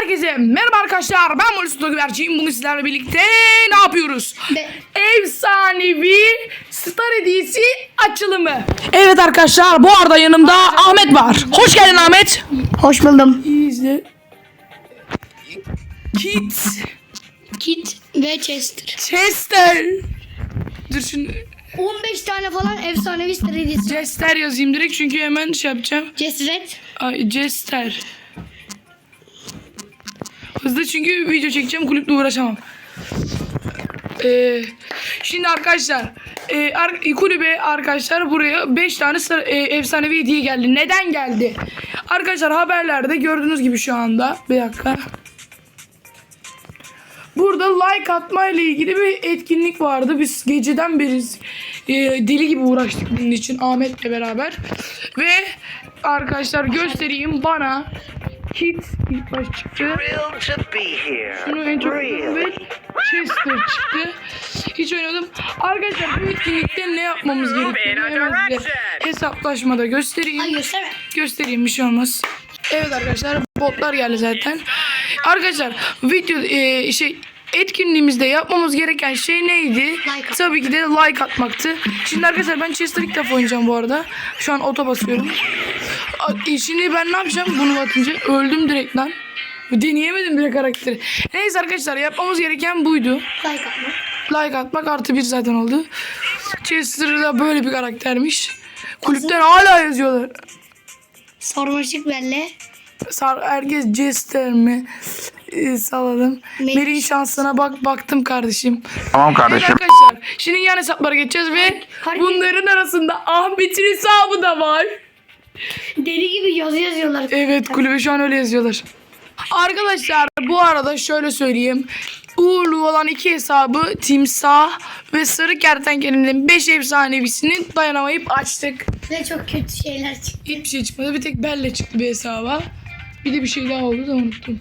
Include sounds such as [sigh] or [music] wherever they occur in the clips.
Herkese merhaba arkadaşlar. Ben Molis Güvercin. Bugün sizlerle birlikte ne yapıyoruz? Be- Efsanevi Star Hediyesi açılımı. Evet arkadaşlar bu arada yanımda Ahmet var. Hoş geldin Ahmet. Hoş buldum. İyi izle. Kit. Kit ve Chester. Chester. Dur şimdi 15 tane falan efsanevi stratejisi. Chester yazayım direkt çünkü hemen şey yapacağım. Cesret. Ay Jester. Hızlı çünkü video çekeceğim kulüple uğraşamam. Ee, şimdi arkadaşlar e, ar- kulübe arkadaşlar buraya 5 tane e, efsanevi hediye geldi. Neden geldi? Arkadaşlar haberlerde gördüğünüz gibi şu anda bir dakika. Burada like atma ile ilgili bir etkinlik vardı. Biz geceden beri e, deli gibi uğraştık bunun için Ahmet'le beraber. Ve arkadaşlar göstereyim bana Kit ilk baş çıktı. Thrilled to be here. Şunu en çok ve Chester çıktı. Hiç oynamadım. Arkadaşlar bu etkinlikte ne yapmamız gerekiyor? Hemen size hesaplaşmada göstereyim. Göstereyim bir şey olmaz. Evet arkadaşlar botlar geldi zaten. Arkadaşlar video e, şey etkinliğimizde yapmamız gereken şey neydi? at. Tabii ki de like atmaktı. Şimdi arkadaşlar ben Chester ilk defa oynayacağım bu arada. Şu an oto basıyorum. Şimdi ben ne yapacağım bunu atınca? Öldüm direkt lan. Deneyemedim bile karakteri. Neyse arkadaşlar yapmamız gereken buydu. Like atma. Like atmak artı bir zaten oldu. Chester da böyle bir karaktermiş. Kulüpten hala yazıyorlar. Sormaşık belli. Sar, herkes Jester mi? Ee, salalım. Melih Melih'in şansına bak baktım kardeşim. Tamam Evet kardeşim. arkadaşlar şimdi yan hesaplara geçeceğiz ve Herkes- bunların arasında Ahmet'in hesabı da var. Deli gibi yazı yazıyorlar. Evet kulübe şu an öyle yazıyorlar. Arkadaşlar bu arada şöyle söyleyeyim. Uğurlu olan iki hesabı Timsah ve Sarı Kertenkele'nin 5 efsanevisini dayanamayıp açtık. Ve çok kötü şeyler çıktı. Hiçbir şey çıkmadı. Bir tek Belle çıktı bir hesaba. Bir de bir şey daha oldu da unuttum.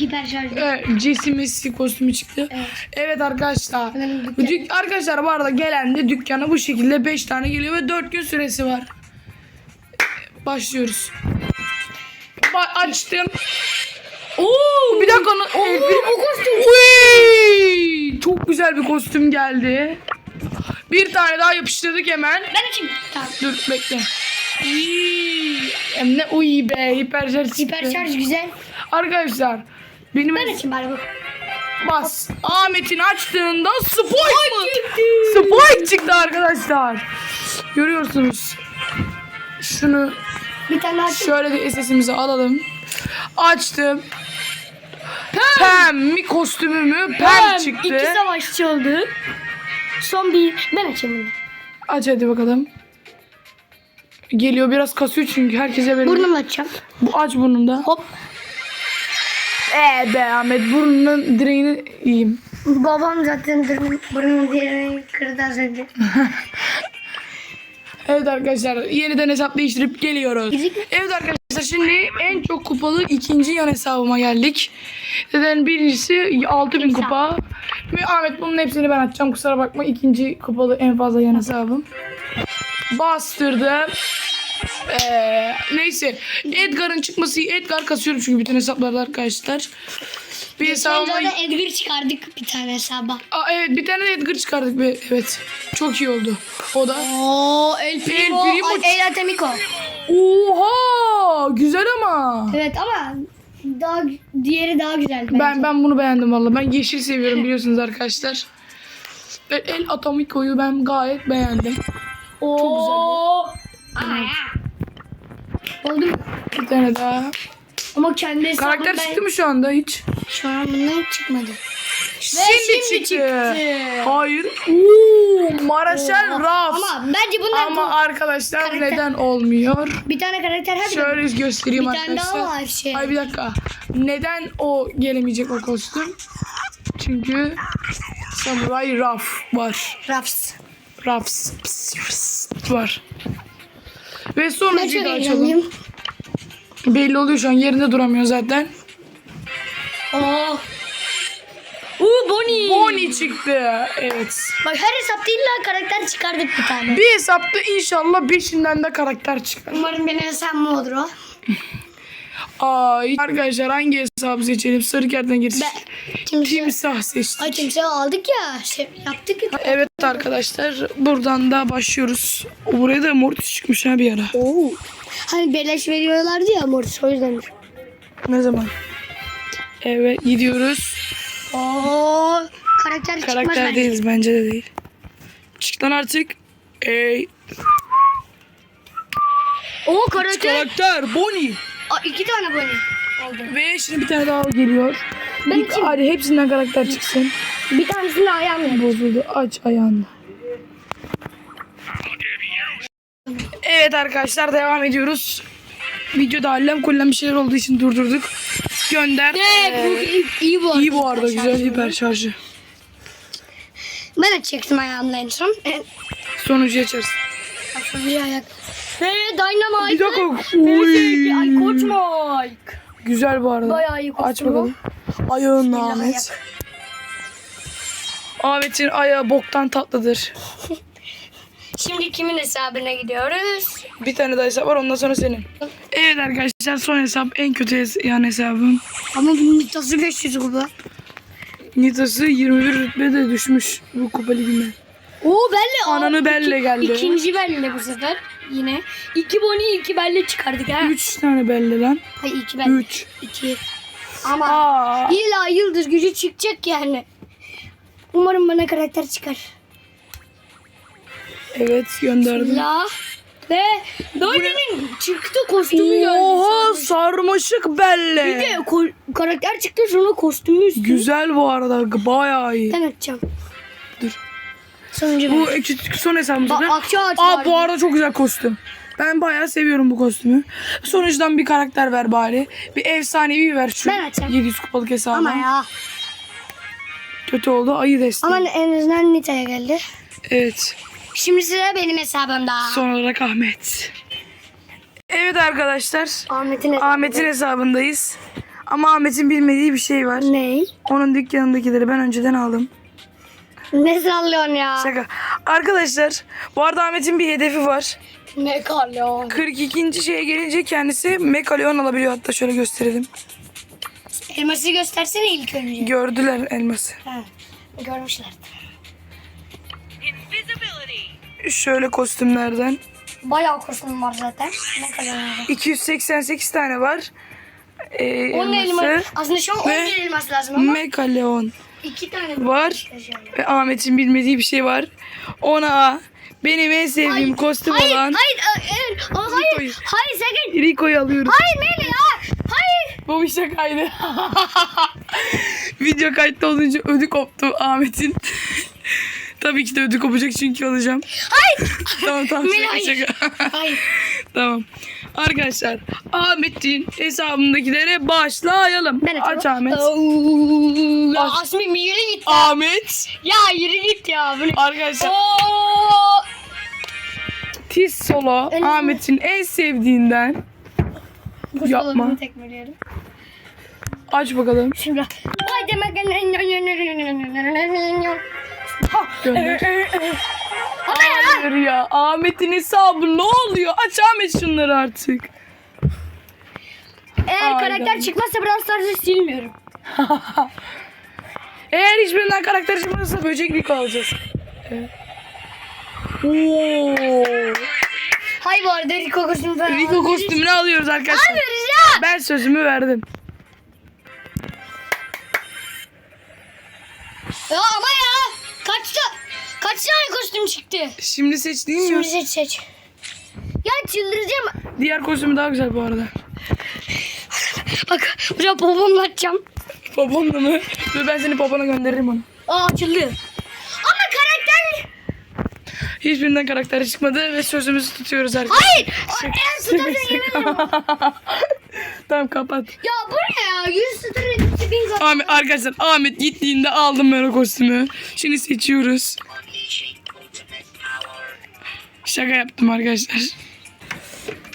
Hiper şarj. Evet, Jesse Messi kostümü çıktı. Evet, Evet. arkadaşlar. Dük- arkadaşlar bu arada gelen de dükkana bu şekilde 5 tane geliyor ve 4 gün süresi var. Başlıyoruz. Ba- açtım. Oo, bir dakika. Oo, o kostüm. Uy, çok güzel bir kostüm geldi. Bir tane daha yapıştırdık hemen. Ben açayım. Tamam. Dur bekle. İyi. Hem ne uy be hiperşarj çıktı. Hiper şarj güzel. Arkadaşlar benim Ben açayım bari bu. bas Ahmet'in açtığında Spike mı? Spike çıktı arkadaşlar. Görüyorsunuz. Şunu Bir tane daha açayım. şöyle de SS'imizi alalım. Açtım. Pem mi kostümümü Pem çıktı. İki savaşçı oldu. Son bir. Ben açayım bunu. Aç hadi bakalım. Geliyor biraz kasıyor çünkü herkese verin. Burnumla açacağım. Bu aç burnunda. Hop. Ee be Ahmet burnunun direğini yiyeyim. Babam zaten burnum diğerini kırdı az önce. [laughs] Evet arkadaşlar yeniden hesap değiştirip geliyoruz. Evet arkadaşlar şimdi en çok kupalı ikinci yan hesabıma geldik. Zaten birincisi 6000 Hesap. kupa. Ve Ahmet bunun hepsini ben açacağım kusura bakma. ikinci kupalı en fazla yan hesabım. Bastırdım. Ee, neyse Edgar'ın çıkması Edgar kasıyorum çünkü bütün hesaplarda arkadaşlar. Bir hesabıma... Sonra Edgar çıkardık bir tane hesaba. Aa, evet bir tane de Edgar çıkardık. be. Evet çok iyi oldu. O da. Oo El Primo, Primo. Ay, El Atemiko. Oha güzel ama. Evet ama daha diğeri daha güzel bence. Ben ben bunu beğendim valla. Ben yeşil seviyorum biliyorsunuz arkadaşlar. Ve El Atomico'yu ben gayet beğendim. Oo. Ay. Oldu mu? Bir tane daha. Ama kendi hesabım Karakter ben... çıktı mı şu anda hiç? Şu an bundan çıkmadı. Şimdi, şimdi çıktı. Hayır. Oo, Maraşel Raf. Ama, Ama bence bunlar bu. arkadaşlar Karakter- neden olmuyor? Bir tane karakter hadi. Şöyle göstereyim bir tane arkadaşlar. daha var şey. Ay bir dakika. Neden o gelemeyecek o kostüm? Çünkü Samurai Raf var. Pıs, pıs var. Ve sonuncuyu da açalım. Belli oluyor şu an yerinde duramıyor zaten. Oo. Uuu Bonnie. Bonnie çıktı. Evet. Bak her hesapta illa karakter çıkardık bir tane. Bir hesapta inşallah beşinden de karakter çıkar. Umarım benim hesabım olur o. [laughs] Ay arkadaşlar hangi hesabı seçelim? Sarı kertenkele. Ben timsah. Timsah seçtik. Ay timsah aldık ya. Şey, yaptık ya. Evet arkadaşlar buradan da başlıyoruz. Buraya da mortis çıkmış ha bir ara. Oo. Hani beleş veriyorlardı ya Mortis o yüzden. Ne zaman? Evet gidiyoruz. Oo. Karakter, çıkmaz Karakter bence. değiliz bence de değil. Çık lan artık. Ey Oo karakter. karakter Bonnie. Aa, iki tane böyle oldu. Ve şimdi bir tane daha geliyor. Ben kim? hadi hepsinden karakter çıksın. Bir tanesini ayağım. Bozuldu. Aç ayağını. Evet arkadaşlar devam ediyoruz. Videoda allem kullem bir şeyler olduğu için durdurduk. Gönder. Evet, bu iyi, iyi bu arada. İyi bu arada güzel hiper şarjı. Ben de çektim ayağımla en son. Sonucu açarız. Aslında bir ayak. Hey Dynamite. Bir dakika. Neyse, Ay Uy. koç Mike. Güzel bu arada. Bayağı iyi Aç kostüm bu. bakalım. Ayağın Ahmet. ayak. Ahmet'in ayağı boktan tatlıdır. [laughs] Şimdi kimin hesabına gidiyoruz? Bir tane daha hesap var ondan sonra senin. Evet arkadaşlar son hesap en kötü hes- yan hesabım. Ama bunun miktarı 500 kupa. Nitası 21 rütbede düşmüş bu kupa liginde. Oo Belle. Ananı Aa, Belle iki- geldi. İkinci Belle bu sefer. Yine. İki Bonnie iki Belle çıkardık ha. 3 tane belli lan. Hayır iki Belle. 3. İki. Ama Aa. illa yıldız gücü çıkacak yani. Umarım bana karakter çıkar. Evet gönderdim. La. Ve Dolly'nin çıktı kostümü geldi. Oha sarmaşık Bir belle. de ko- karakter çıktı sonra kostümü üstüne. Güzel bu arada bayağı iyi. Ben açacağım. Dur. Sonuncu Bu küçük son hesabımız. Bak, da- akça ağacı Aa bu arada çok güzel kostüm. Ben bayağı seviyorum bu kostümü. Sonuçtan bir karakter ver bari. Bir efsanevi ver şu. Ben açacağım. 700 kupalık hesabı. Ama ya. Kötü oldu. Ayı desteği. Ama en azından Nita'ya geldi. Evet. Şimdi sıra benim hesabımda. Son olarak Ahmet. Evet arkadaşlar. Ahmet'in hesabı. Ahmet'in hesabındayız. Ama Ahmet'in bilmediği bir şey var. Ney? Onun dükkanındakileri ben önceden aldım. Ne sallıyorsun ya? Şaka. Arkadaşlar bu arada Ahmet'in bir hedefi var. Ne kalyon? 42. şeye gelince kendisi Mekaleon alabiliyor. Hatta şöyle gösterelim. Elması göstersene ilk önce. Gördüler elması. Ha, görmüşler. Şöyle kostümlerden. Bayağı kostüm var zaten. Ne kadar oldu? 288 tane var. Ee, Onun elması. elma. Aslında şu an Ve 11 elmas lazım ama Mekaleon iki tane var. Ve Ahmet'in bilmediği bir şey var. Ona benim en sevdiğim kostüm hayır, olan Hayır, hayır, hayır, Rico'yu. hayır sakın. Rico'yu alıyoruz. Hayır Meli ya. Bu bir şakaydı. [laughs] Video kayıtta olunca ödü koptu Ahmet'in. Tabii ki de ödü kopacak çünkü alacağım. Hayır. tamam tamam şaka şaka. Hayır. tamam. Arkadaşlar Ahmet'in hesabındakilere başlayalım. Ben. Aç Ahmet. Ya Aç. Asmin bir yürü git. Ahmet. Ya yürü git ya. Ne? Arkadaşlar Oo. Tiz Solo Ahmet'in en sevdiğinden. Bu Yapma. salonunu tekmeliyorum. Aç bakalım. Şimdi. Vay demek. Gönder. Hayır ya. Ahmet'in hesabı ne oluyor? Aç Ahmet şunları artık. Eğer Aynen. karakter çıkmazsa Brawl Stars'ı silmiyorum. Eğer hiçbirinden karakter çıkmazsa böcek Rico alacağız. Evet. Oo. Hay bu arada Rico kostümü falan. Rico kostümünü alıyoruz arkadaşlar. Almıyoruz ya. Ben sözümü verdim. Ya ama ya. Kaçta? Kaç tane kostüm çıktı? Şimdi seçtiğim mi? Şimdi seç seç. Ya çıldıracağım. Diğer kostümü daha güzel bu arada. Bak buraya babamla açacağım. Babamla mı? Dur ben seni babana gönderirim onu. Aa açıldı. Hiçbirinden karakter çıkmadı ve sözümüzü tutuyoruz arkadaşlar. Hayır. En tutarsan yemin [laughs] tamam kapat. Ya bu ne ya? 100 tutarı gitti bin. Ahmet, arkadaşlar Ahmet gittiğinde aldım ben o kostümü. Şimdi seçiyoruz. Şaka yaptım arkadaşlar.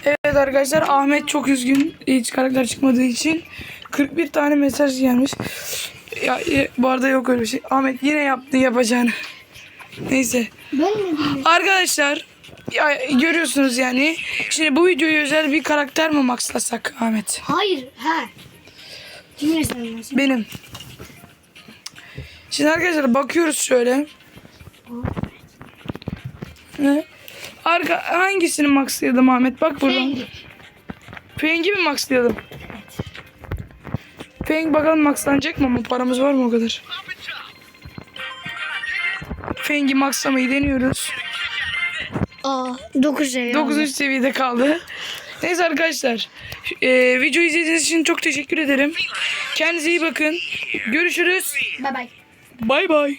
Evet arkadaşlar Ahmet çok üzgün hiç karakter çıkmadığı için 41 tane mesaj gelmiş. Ya, e, bu arada yok öyle bir şey. Ahmet yine yaptın yapacağını. Neyse. Arkadaşlar ya, görüyorsunuz yani. Şimdi bu videoyu özel bir karakter mi maxlasak Ahmet? Hayır. Ha. Kimin sanıyorsun? Benim. Şimdi arkadaşlar bakıyoruz şöyle. Ne? Arka hangisini maxlayalım Ahmet? Bak buradan. Rengi. Feng'i mi maxlayalım? Feng bakalım maxlanacak mı ama paramız var mı o kadar? Feng'i maxlamayı deniyoruz. Aa 9 seviye. 9. seviyede kaldı. Neyse arkadaşlar. E, videoyu izlediğiniz için çok teşekkür ederim. Kendinize iyi bakın. Görüşürüz. Bye bye. Bay bay.